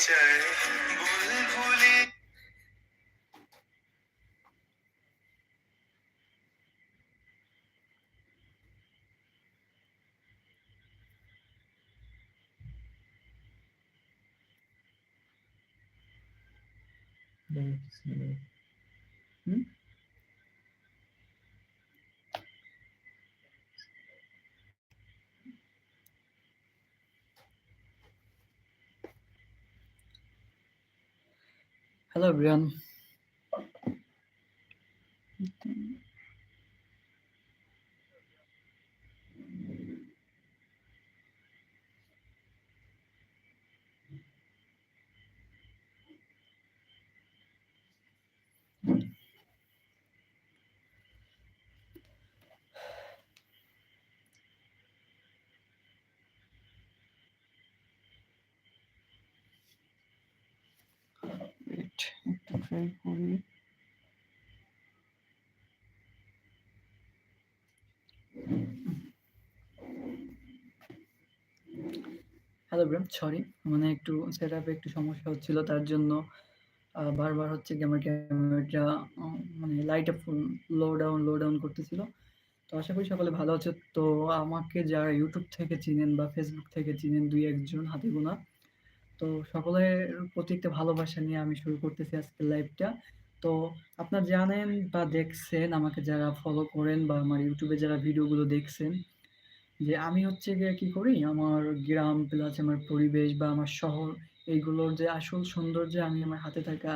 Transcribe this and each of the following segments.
চায়। বুলবুলি হুম Hello everyone. Hello bro, sorry মানে একটু সেটআপে একটু সমস্যা হচ্ছিল তার জন্য বারবার হচ্ছে কি আমার ক্যামেরাটা মানে light up low down, low down করতেছিল। তো আশা করি সকলে ভালো আছে তো আমাকে যারা ইউটিউব থেকে চিনেন বা ফেসবুক থেকে চিনেন ২-১ জন হাতে গোনা। তো সকলের প্রতি একটা ভালোবাসা নিয়ে আমি শুরু করতেছি আজকের লাইভটা। তো আপনারা জানেন বা দেখছেন আমাকে যারা ফলো করেন বা আমার ইউটিউবে যারা ভিডিওগুলো দেখছেন, যে আমি হচ্ছে গিয়ে কি করি আমার গ্রাম প্লাস আমার পরিবেশ বা আমার শহর এইগুলোর যে আসল সৌন্দর্য আমি আমার হাতে থাকা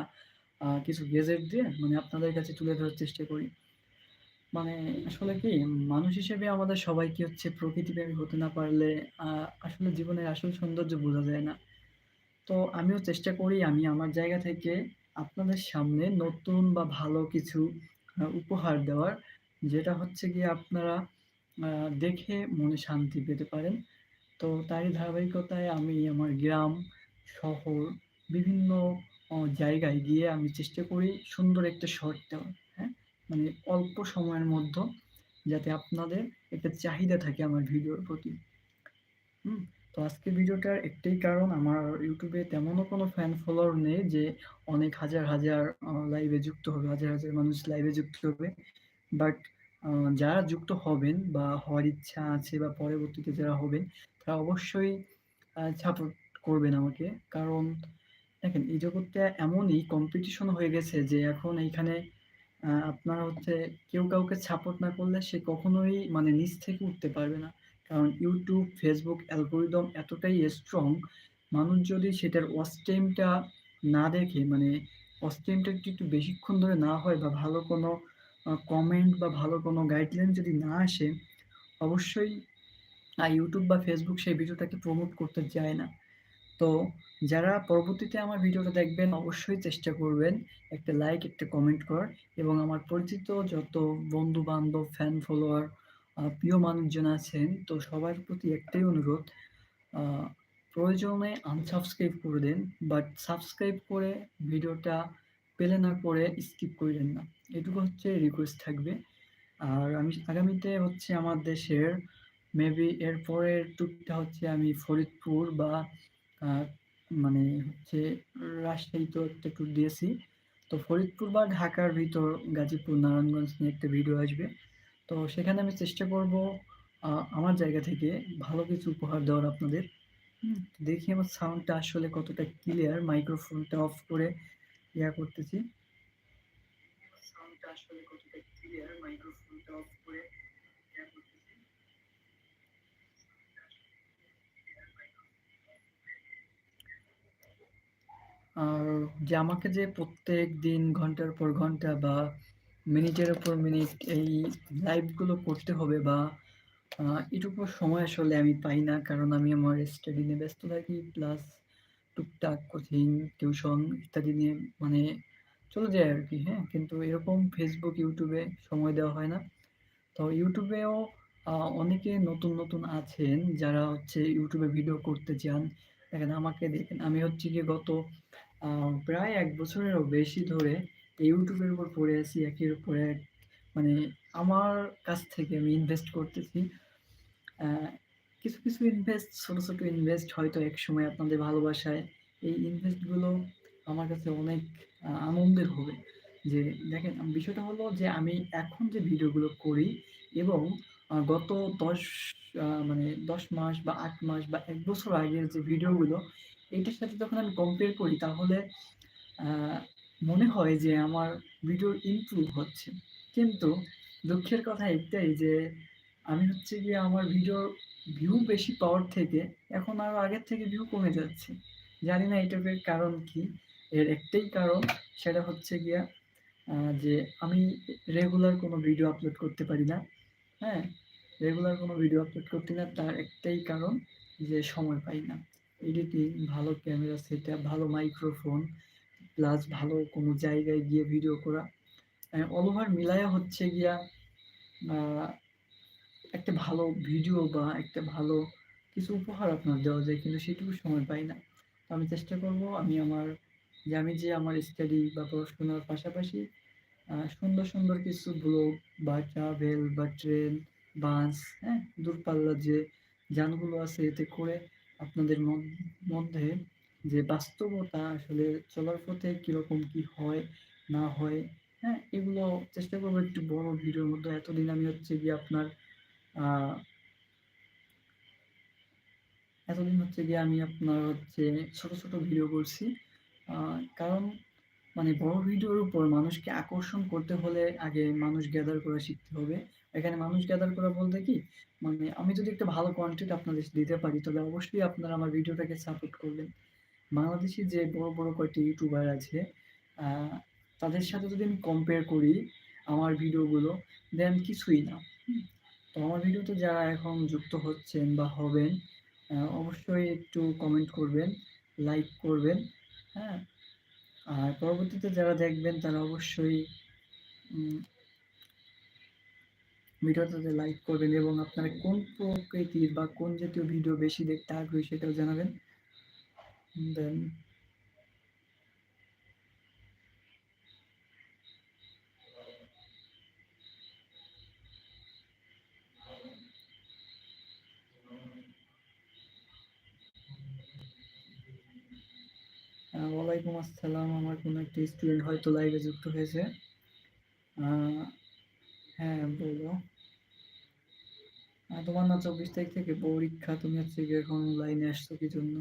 কিছু গেজেট দিয়ে মানে আপনাদের কাছে তুলে ধরার চেষ্টা করি। মানে আসলে কি, মানুষ হিসেবে আমাদের সবাইকে হচ্ছে প্রকৃতিপ্রেমী হতে না পারলে আসলে জীবনের আসল সৌন্দর্য বোঝা যায় না। তো আমিও চেষ্টা করি, আমি আমার জায়গা থেকে আপনাদের সামনে নতুন বা ভালো কিছু উপহার দেওয়ার। যেটা হচ্ছে গিয়ে আপনারা দেখে মনে শান্তি পেতে পারেন। তো তারই ধারাবাহিকতায় আমি আমার গ্রাম, শহর বিভিন্ন জায়গায় গিয়ে আমি চেষ্টা করি সুন্দর একটা শট দেওয়ার। হ্যাঁ? মানে অল্প সময়ের মধ্যে যাতে আপনাদের একটা চাহিদা থাকে আমার ভিডিওর প্রতি। হুম? তো আজকে ভিডিওটার একটাই কারণ আমার ইউটিউবে তেমনও কোনো ফ্যান ফলোয়ার নেই যে অনেক হাজার, হাজার লাইভে যুক্ত হবে, হাজার, হাজার মানুষ লাইভে যুক্ত হবে। বাট যারা যুক্ত হবেন বা হওয়ার ইচ্ছা আছে বা পরবর্তীতে যারা হবেন, তারা অবশ্যই সাপোর্ট করবেন আমাকে। কারণ দেখেন এই জগৎটা এমনই কম্পিটিশন হয়ে গেছে যে এখন এইখানে আপনারা হচ্ছে কেউ কাউকে সাপোর্ট না করলে সে কখনোই মানে নিচ থেকে উঠতে পারবে না। কারণ ইউটিউব ফেসবুক অ্যালগরিদম এতটাই স্ট্রং, মানুষ যদি সেটার টাইমটা না দেখে মানে টাইমটা একটু, একটু বেশিক্ষণ ধরে না হয় বা ভালো কোনো কমেন্ট বা ভালো কোনো গাইডলাইন যদি না আসে, অবশ্যই YouTube বা Facebook সেই ভিডিওটাকে প্রমোট করতে চায় না। তো যারা পরবর্তীতে আমার ভিডিওটা দেখবেন অবশ্যই চেষ্টা করবেন একটা লাইক, একটা কমেন্ট করার এবং আমার পরিচিত যত বন্ধু-বান্ধব, ফ্যান ফলোয়ার, প্রিয় মানুষজন আছেন তো সবার প্রতি একটাই অনুরোধ প্রয়োজনে আনসাবস্ক্রাইব করে দেন। বাট সাবস্ক্রাইব করে ভিডিওটা প্লে না করে স্কিপ কইরেন না। এটুকু হচ্ছে রিকোয়েস্ট থাকবে। আর আমি আগামীতে হচ্ছে আমার দেশের মেবি এর পরের ট্যুরটা হচ্ছে আমি ফরিদপুর বা মানে হচ্ছে রাজশাহী তো একটা ট্যুর দিয়েছি। তো ফরিদপুর বা ঢাকার ভিতর গাজীপুর, নারায়ণগঞ্জ নিয়ে একটা ভিডিও আসবে। তো সেখানে আমি চেষ্টা করব আমার জায়গা থেকে ভালো কিছু উপহার দেওয়ার আপনাদের। দেখি আমার সাউন্ডটা আসলে কতটা ক্লিয়ার মাইক্রোফোনটা অফ করে ইয়া করতেছি। আর যে আমাকে যে প্রত্যেক দিন ঘণ্টার পর ঘণ্টা বা মিনিটের পর মিনিট এই লাইভগুলো করতে হবে বা এটুকু সময় আসলে আমি পাই না। কারণ আমি আমার স্টাডি নিয়ে ব্যস্ত থাকি প্লাস টুকটাক কোচিং, টিউশন ইত্যাদি নিয়ে মানে চলে যায় আর কি হ্যাঁ? কিন্তু এরকম ফেসবুক ইউটিউবে সময় দেওয়া হয় না। তো ইউটিউবেও অনেকে নতুন, নতুন আছেন যারা হচ্ছে ইউটিউবে ভিডিও করতে চান। দেখেন আমাকে দেখেন আমি হচ্ছে গিয়ে গত প্রায় এক বছরেরও বেশি ধরে এর উপর পড়ে আছি একের পর এক। মানে আমার কাছ থেকে আমি ইনভেস্ট করতেছি। কিছু, কিছু ইনভেস্ট ছোট, ছোট ইনভেস্ট হয়তো একসময় আপনাদের ভালোবাসায়। এই ইনভেস্টগুলো আমার কাছে অনেক আনন্দের হবে। যে দেখেন বিষয়টা হলো যে আমি এখন যে ভিডিওগুলো করি এবং গত দশ মানে দশ মাস বা আট মাস বা এক বছর আগের যে ভিডিওগুলো এটার সাথে যখন আমি কম্পেয়ার করি তাহলে মনে হয় যে আমার ভিডিও ইমপ্রুভ হচ্ছে। কিন্তু দুঃখের কথা একটাই যে আমি হচ্ছে গিয়ে আমার ভিডিওর ভিউ বেশি পাওয়ার থেকে এখন আরও আগের থেকে ভিউ কমে যাচ্ছে। জানি না এটার কারণ কি, এর একটাই কারণ সেটা হচ্ছে গিয়া যে আমি রেগুলার কোনো ভিডিও আপলোড করতে পারি না হ্যাঁ? রেগুলার কোনো ভিডিও আপলোড করতে না, তার একটাই কারণ যে সময় পাই না। এডিটিং ভালো ক্যামেরা সেট ভালো মাইক্রোফোন প্লাস ভালো কোনো জায়গায় গিয়ে ভিডিও করা অল ওভার মিলায়া হচ্ছে গিয়া একটা ভালো ভিডিও বা একটা ভালো কিছু উপহার আপনার দেওয়া যায়, কিন্তু সেটুকু সময় পাই না। আমি চেষ্টা করব, আমি আমার, যে আমি যে আমার স্টাডি বা পড়াশোনার পাশাপাশি সুন্দর সুন্দর কিছু ব্লগ বা ট্রাভেল বা ট্রেন বাস হ্যাঁ দূরপাল্লার যে যানগুলো আছে, এতে করে আপনাদের মধ্যে যে বাস্তবতা আসলে চলার পথে কীরকম কি হয়, না হয় হ্যাঁ এগুলো চেষ্টা করব একটু বড় ভিডিওর মধ্যে। এতদিন আমি হচ্ছে গিয়ে আপনার এতদিন হচ্ছে গিয়ে আমি আপনার হচ্ছে ছোট ছোট ভিডিও করছি। কারণ মানে বড় ভিডিওর উপর মানুষকে আকর্ষণ করতে হলে আগে মানুষ গ্যাদার করা শিখতে হবে। এখানে মানুষ গ্যাদার করা বলতে কি? মানে আমি যদি একটা ভালো কন্টেন্ট আপনাদের দিতে পারি তবে অবশ্যই আপনারা আমার ভিডিওটাকে সাপোর্ট করবেন। বাংলাদেশি যে বড় বড় কয়েকটি ইউটিউবার আছে তাদের সাথে যদি আমি কম্পেয়ার করি আমার ভিডিওগুলো দেন কিছুই না। তো আমার ভিডিওতে যারা এখন যুক্ত হচ্ছেন বা হবেন অবশ্যই একটু কমেন্ট করবেন লাইক করবেন হ্যাঁ? আর পরবর্তীতে যারা দেখবেন, তারা অবশ্যই ভিডিওটাতে লাইক করবেন এবং আপনারা কোন প্রকৃতির বা কোন জাতীয় ভিডিও বেশি দেখতে আগ্রহী সেটাও জানাবেন। দেন ওয়ালাইকুম আসসালাম। আমার কোনো একটি স্টুডেন্ট হয়তো লাইভে যুক্ত হয়েছে। হ্যাঁ বলো। তোমার না চব্বিশ তারিখ থেকে পরীক্ষা, তুমি হচ্ছে গিয়ে এখন লাইনে আসছো, কি জন্য?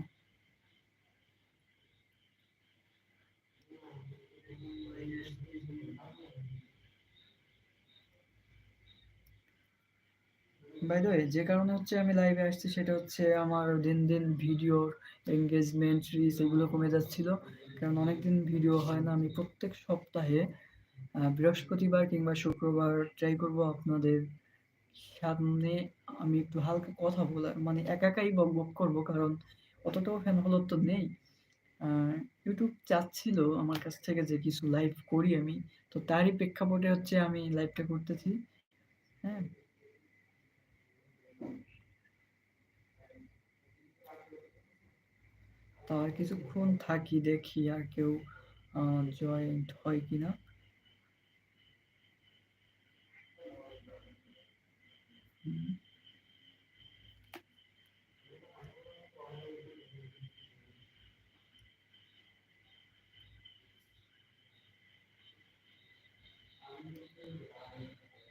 বাই যে কারণে হচ্ছে আমি লাইভে আসছি, সেটা হচ্ছে আমার দিন দিন ভিডিওর এঙ্গেজমেন্ট রিচ এগুলো কমে যাচ্ছিল। কারণ অনেকদিন ভিডিও হয় না, আমি প্রত্যেক সপ্তাহে বৃহস্পতিবার কিংবা শুক্রবার ট্রাই করব আপনাদের সামনে আমি একটু হালকা কথা বলার মানে একা একাই বক বক করব কারণ অতটাও ফ্যান হলো তো নেই। ইউটিউব চাচ্ছিল আমার কাছ থেকে যে কিছু লাইভ করি আমি, তো তারই প্রেক্ষাপটে হচ্ছে আমি লাইভটা করতেছি। হ্যাঁ তার কিছুক্ষণ থাকি, দেখি আর কেউ জয়েন্ট হয় কিনা।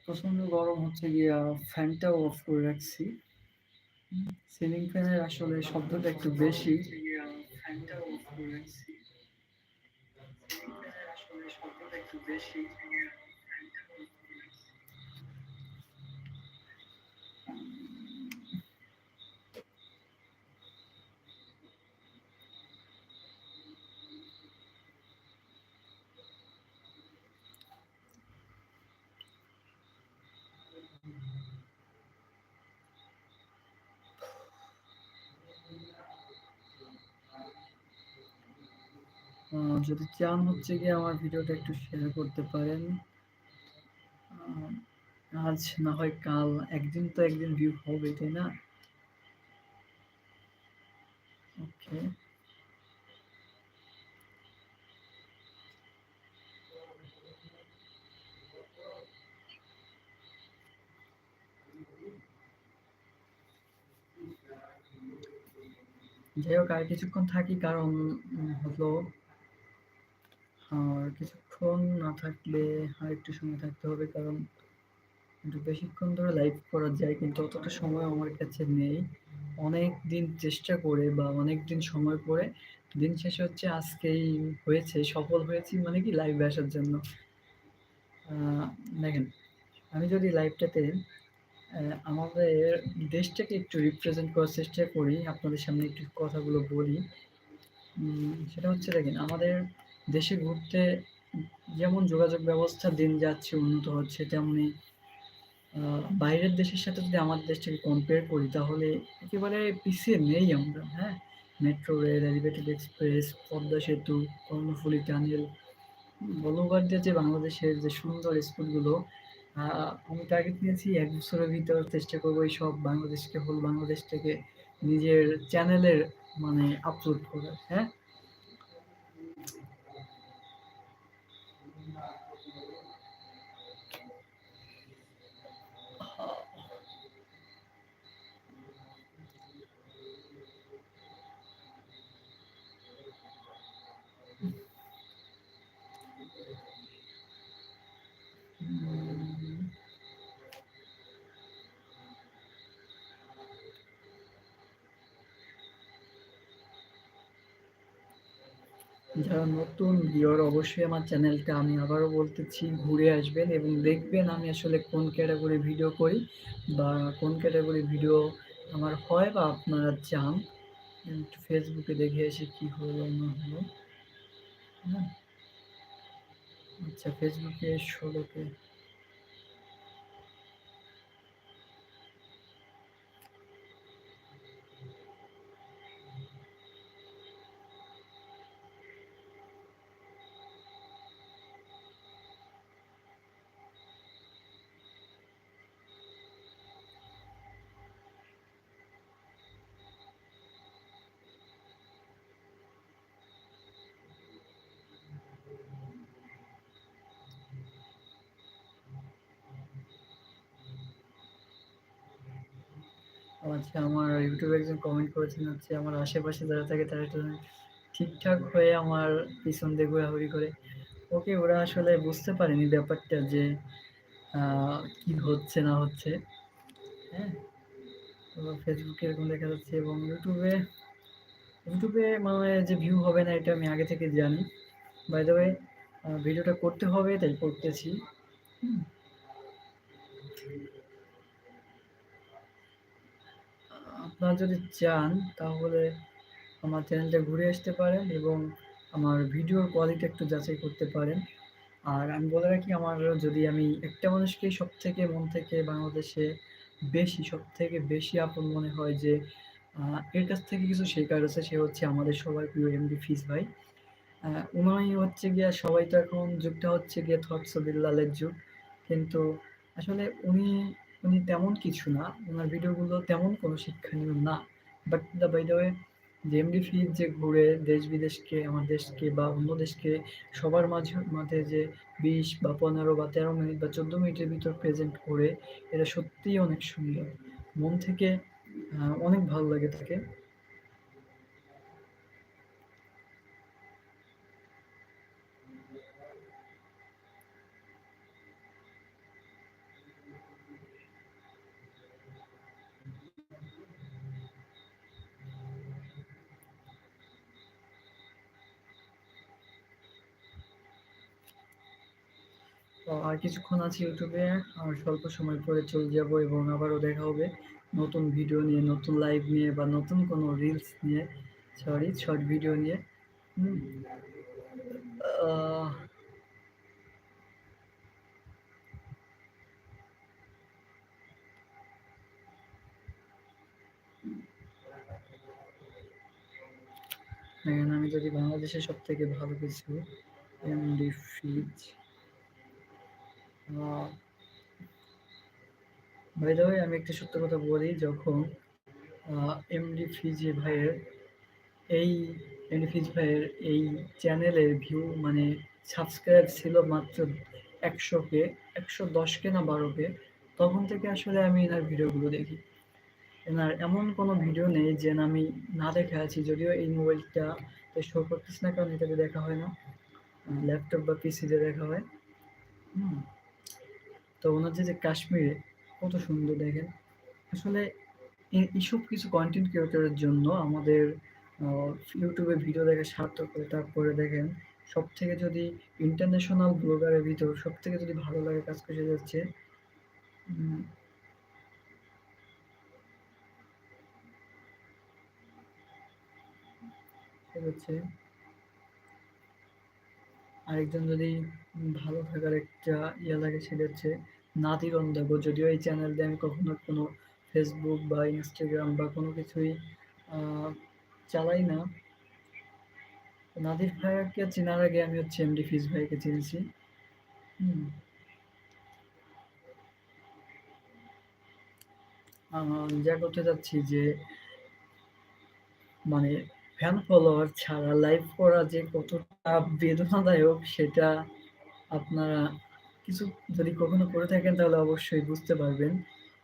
প্রচণ্ড গরম হচ্ছে গিয়া ফ্যানটাও অফ করে রাখছি। সিলিং ফ্যানের আসলে শব্দটা একটু বেশি। একটা অফ করেছি আসলে সম্পদ একটু বেশি যদি চান হচ্ছে গিয়ে আমার ভিডিওটা একটু শেয়ার করতে পারেন। আজ না হয় কাল, একদিন তো একদিন ভিউ হবে, তাই না? ওকে যাই হোক, আর কিছুক্ষণ থাকি, কারণ হলো কিছুক্ষণ না থাকলে আর একটু সময় থাকতে হবে, কারণ একটু বেশিক্ষণ ধরে লাইভ করা যায় কিন্তু অতটা সময় আমার কাছে নেই। অনেক দিন চেষ্টা করে বা অনেক দিন সময় পরে দিন শেষে হচ্ছে আজকেই হয়েছে, সফল হয়েছি মানে কি লাইভে আসার জন্য। দেখেন, আমি যদি লাইভটাতে আমাদের দেশটাকে একটু রিপ্রেজেন্ট করার চেষ্টা করি, আপনাদের সামনে একটু কথাগুলো বলি। সেটা হচ্ছে দেখেন, আমাদের দেশে ঘুরতে যেমন যোগাযোগ ব্যবস্থা দিন যাচ্ছে, উন্নত হচ্ছে, তেমনি বাইরের দেশের সাথে যদি আমাদের দেশটাকে কম্পেয়ার করি, তাহলে একেবারে পিছিয়ে নেই আমরা হ্যাঁ? Metro rail elevated express Padma সেতু, কর্ণফুলি টানেল বলবার দিয়ে যে বাংলাদেশের যে সুন্দর স্কুলগুলো আমি টার্গেট নিয়েছি এক বছরের ভিতর চেষ্টা করব এই সব বাংলাদেশকে হল বাংলাদেশ থেকে নিজের চ্যানেলের মানে আপলোড করার হ্যাঁ? যারা নতুন ভিওর অবশ্যই আমার চ্যানেলটা আমি আবারও বলতেছি, ঘুরে আসবেন এবং দেখবেন আমি আসলে কোন ক্যাটাগরি ভিডিও করি বা কোন ক্যাটাগরি ভিডিও আমার হয় বা আপনারা চান। ফেসবুকে দেখে এসে কী হলো না হলো। হ্যাঁ? আচ্ছা ফেসবুকে ষোলোকে আচ্ছা আমার ইউটিউবে একজন কমেন্ট করেছেন হচ্ছে, আমার আশেপাশে যারা থাকে তারা একটু ঠিকঠাক হয়ে আমার পিছন দিয়ে ঘোরাঘুরি করে। ওকে ওরা আসলে বুঝতে পারেনি ব্যাপারটা যে কি হচ্ছে না হচ্ছে। হ্যাঁ? তো ফেসবুকে এরকম দেখা যাচ্ছে এবং ইউটিউবে ইউটিউবে মানে যে ভিউ হবে না এটা আমি আগে থেকে জানি। বাই দ্য ওয়ে ভিডিওটা করতে হবে তাই করতেছি। হুম। আপনারা যদি চান, তাহলে আমার চ্যানেলটা ঘুরে আসতে পারেন এবং আমার ভিডিওর কোয়ালিটি একটু যাচাই করতে পারেন। আর আমি বলে রাখি, আমার যদি আমি একটা মানুষকে সব থেকে মন থেকে বাংলাদেশে বেশি সব থেকে বেশি আপন মনে হয় যে এর কাছ থেকে কিছু শেখার আছে, সে হচ্ছে আমাদের সবার প্রিয় এমডি ফিস ভাই। উনাই হচ্ছে গিয়া, সবাই তো এখন যুগটা হচ্ছে গিয়ে থটস যুগ। কিন্তু আসলে উনি উনি তেমন কিছু না, ওনার ভিডিওগুলো তেমন কোনো শিক্ষণীয় না। But the by the way যে এমডি ফিজ যে ঘুরে দেশ বিদেশকে, আমার দেশকে বা অন্য দেশকে সবার মাঝে মাঝে যে বিশ বা পনেরো বা তেরো মিনিট বা চোদ্দ মিনিটের ভিতর প্রেজেন্ট করে, এটা সত্যিই অনেক সুন্দর। মন থেকে অনেক ভালো লাগে তাকে। আর কিছুক্ষণ আছে ইউটিউবে আর স্বল্প সময় পরে চলে যাব এবং আবারও দেখা হবে নতুন ভিডিও নিয়ে, নতুন লাইভ নিয়ে বা নতুন কোনো রিলস নিয়ে সরি শর্ট ভিডিও নিয়ে। দেখেন, আমি যদি বাংলাদেশের সব থেকে ভালো কিছু এমডি ফ্রিজ ভাই আমি একটা সত্য কথা বলি, যখন এমডি ফিজি ভাইয়ের, এই এমডি ফিজ ভাইয়ের এই চ্যানেলের ভিউ মানে সাবস্ক্রাইব ছিল মাত্র একশো কে একশো দশ কে না বারো কে তখন থেকে আসলে আমি এনার ভিডিওগুলো দেখি। এনার এমন কোনো ভিডিও নেই যে আমি না দেখে আছি, যদিও এই মোবাইলটা শো করতেছে না, কারণ এটাতে দেখা হয় না। ল্যাপটপ বা পিসিতে দেখা হয়। হুম। তো ওনার যে কাশ্মীরে, কত সুন্দর দেখেন। আসলে এইসব কিছু কন্টেন্ট ক্রিয়েটরের জন্য আমাদের ইউটিউবে ভিডিও দেখে সার্থক করে তারপরে দেখেন সব থেকে যদি ইন্টারন্যাশনাল ব্লগারের ভিতর সব থেকে যদি ভালো লাগে কাজ করে যাচ্ছে আরেকজন যদি ভালো থাকার একটা ইয়ে লাগে সেটা হচ্ছে নাদির অন্দাগো যদিও এই চ্যানেল দিয়ে আমি কখনো কোনো ফেসবুক বা ইনস্টাগ্রাম বা কোনো কিছুই চালাই না। নাদির ভাইয়াকে চেনার আগে আমি হচ্ছে এমডি ফিজ ভাইকে চিনেছি। যা করতে চাচ্ছি যে মানে ফ্যান ফলোয়ার ছাড়া লাইভ করা যে কতটা বেদনাদায়ক সেটা আপনারা কিছু যদি কখনো করে থাকেন তাহলে অবশ্যই বুঝতে পারবেন।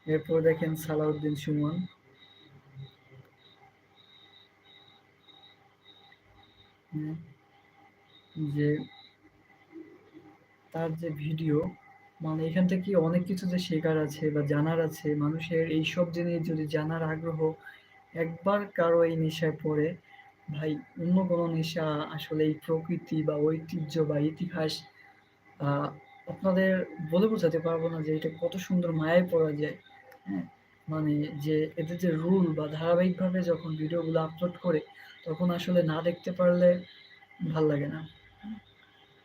এরপর দেখেন সালাউদ্দিন সুমন। যে তার যে ভিডিও মানে এখান থেকে অনেক কিছু যে শেখার আছে বা জানার আছে, মানুষের এই সব জিনিস যদি জানার আগ্রহ একবার কারও এই নেশায় পড়ে, ভাই, অন্য কোনো নেশা আসলে এই প্রকৃতি বা ঐতিহ্য বা ইতিহাস আপনাদের বলে বোঝাতে পারব না যে এটা কত সুন্দর মায়ায় পড়া যায়। হ্যাঁ মানে যে এদের যে রুল বা ধারাবাহিকভাবে যখন ভিডিওগুলো আপলোড করে, তখন আসলে না দেখতে পারলে ভালো লাগে না।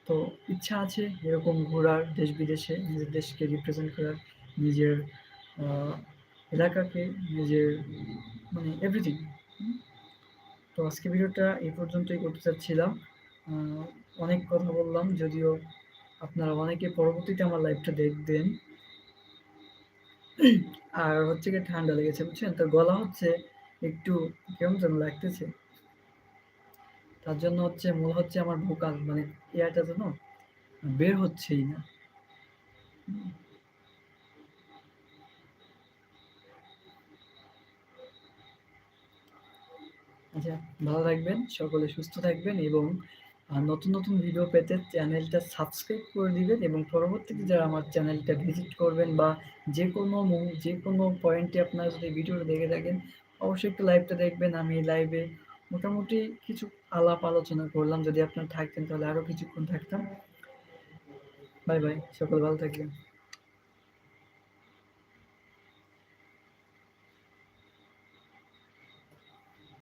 তো ইচ্ছা আছে এরকম ঘোরার দেশ বিদেশে, নিজের দেশকে রিপ্রেজেন্ট করার, নিজের এলাকাকে, নিজের মানে এভরিথিং তো আজকে ভিডিওটা এই পর্যন্তই করতে চাচ্ছিলাম। অনেক কথা বললাম, যদিও আপনারা অনেকে পরবর্তীতে আমার লাইভটা দেখবেন। আর হচ্ছে কি ঠান্ডা লেগেছে, বুঝছেন? তো গলা হচ্ছে একটু কেমন যেন লাগতেছে। তার জন্য হচ্ছে মূল হচ্ছে আমার ভোকাল মানে এয়ারটা যেন বের হচ্ছেই না। আচ্ছা ভালো থাকবেন, সকলে সুস্থ থাকবেন এবং আহ, নতুন নতুন ভিডিও পেতে চ্যানেলটা সাবস্ক্রাইব করে দিবেন এবং পরবর্তীতে যারা আমার চ্যানেলটা ভিজিট করবেন বা যে কোনো যে কোনো পয়েন্টে আপনারা যদি ভিডিওটা দেখে থাকেন অবশ্যই একটু লাইভটা দেখবেন। আমি লাইভে মোটামুটি কিছু আলাপ আলোচনা করলাম। যদি আপনারা থাকতেন তাহলে আরও কিছুক্ষণ থাকতাম। বাই বাই সকল ভালো থাকবেন।